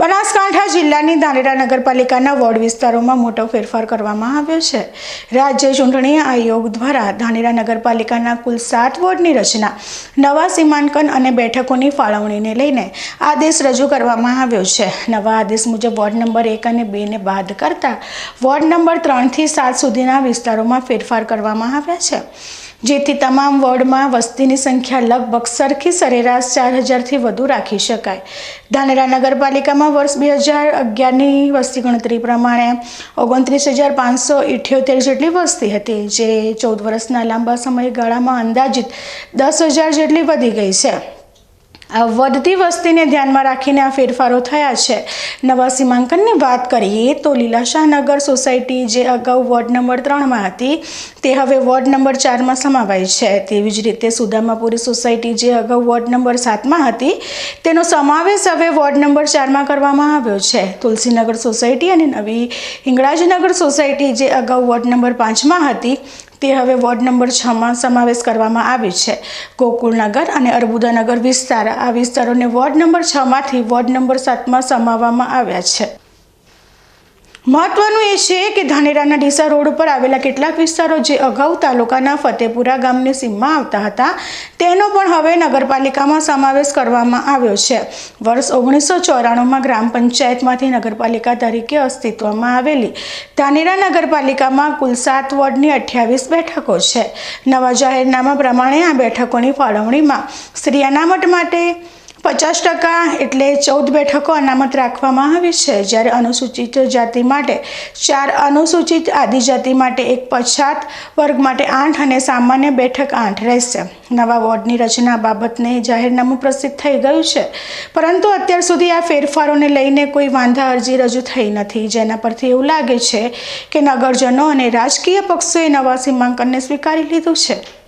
બનાસકાંઠા જિલ્લાની ધાનેરા નગરપાલિકાના વોર્ડ વિસ્તારોમાં મોટો ફેરફાર કરવામાં આવ્યો છે. રાજ્ય ચૂંટણી આયોગ દ્વારા ધાનેરા નગરપાલિકાના કુલ સાત વોર્ડની રચના, નવા સીમાંકન અને બેઠકોની ફાળવણીને લઈને આદેશ રજૂ કરવામાં આવ્યો છે. નવા આદેશ મુજબ વોર્ડ નંબર એક અને બેને બાદ કરતા વોર્ડ નંબર ત્રણથી સાત સુધીના વિસ્તારોમાં ફેરફાર કરવામાં આવ્યા છે. જેથી તમામ વોર્ડમાં વસ્તીની સંખ્યા લગભગ સરખી સરેરાશ ચાર હજારથી વધુ રાખી શકાય. ધાનેરા નગરપાલિકામાં વર્ષ બે હજાર અગિયારની વસ્તી ગણતરી પ્રમાણે ઓગણત્રીસ હજાર પાંચસો ઇઠ્યોતેર જેટલી વસ્તી હતી, જે ચૌદ વર્ષના લાંબા સમયગાળામાં અંદાજિત દસ હજાર જેટલી વધી ગઈ છે. વધતી વસ્તીને ધ્યાનમાં રાખીને આ ફેરફારો થયા છે. નવા સીમાંકનની વાત કરીએ તો લીલાશાહનગર સોસાયટી જે અગાઉ વોર્ડ નંબર ત્રણમાં હતી, તે હવે વોર્ડ નંબર ચારમાં સમાવાઈ છે. તેવી જ રીતે સુદામાપુરી સોસાયટી જે અગાઉ વોર્ડ નંબર સાતમાં હતી, તેનો સમાવેશ હવે વોર્ડ નંબર ચારમાં કરવામાં આવ્યો છે. તુલસીનગર સોસાયટી અને નવી હિંગળાજનગર સોસાયટી જે અગાઉ વોર્ડ નંબર પાંચમાં હતી તે હવે વોર્ડ નંબર છમાં સમાવેશ કરવામાં આવ્યો છે. ગોકુળનગર અને અર્બુદાનગર વિસ્તાર આ વિસ્તારોને વોર્ડ નંબર છમાંથી વોર્ડ નંબર સાતમાં સમાવવામાં આવ્યા છે. મહત્વનું એ છે કે ધાનેરાના ડીસા રોડ ઉપર આવેલા કેટલાક વિસ્તારો જે અગાઉ તાલુકાના ફતેપુરા ગામની સીમમાં આવતા હતા તેનો પણ હવે નગરપાલિકામાં સમાવેશ કરવામાં આવ્યો છે. વર્ષ ઓગણીસો ચોરાણુંમાં ગ્રામ પંચાયતમાંથી નગરપાલિકા તરીકે અસ્તિત્વમાં આવેલી ધાનેરા નગરપાલિકામાં કુલ સાત વોર્ડની અઠ્યાવીસ બેઠકો છે. નવા જાહેરનામા પ્રમાણે આ બેઠકોની ફાળવણીમાં શ્રી અનામત માટે પચાસ ટકા એટલે ચૌદ બેઠકો અનામત રાખવામાં આવી છે. જ્યારે અનુસૂચિત જાતિ માટે ચાર અનુસૂચિત આદિજાતિ માટે એક પછાત વર્ગ માટે આઠ અને સામાન્ય બેઠક આઠ રહેશે. નવા વોર્ડની રચના બાબતને જાહેરનામું પ્રસિદ્ધ થઈ ગયું છે. પરંતુ અત્યાર સુધી આ ફેરફારોને લઈને કોઈ વાંધા અરજી રજૂ થઈ નથી. જેના પરથી એવું લાગે છે કે નગરજનો અને રાજકીય પક્ષોએ નવા સીમાંકનને સ્વીકારી લીધું છે.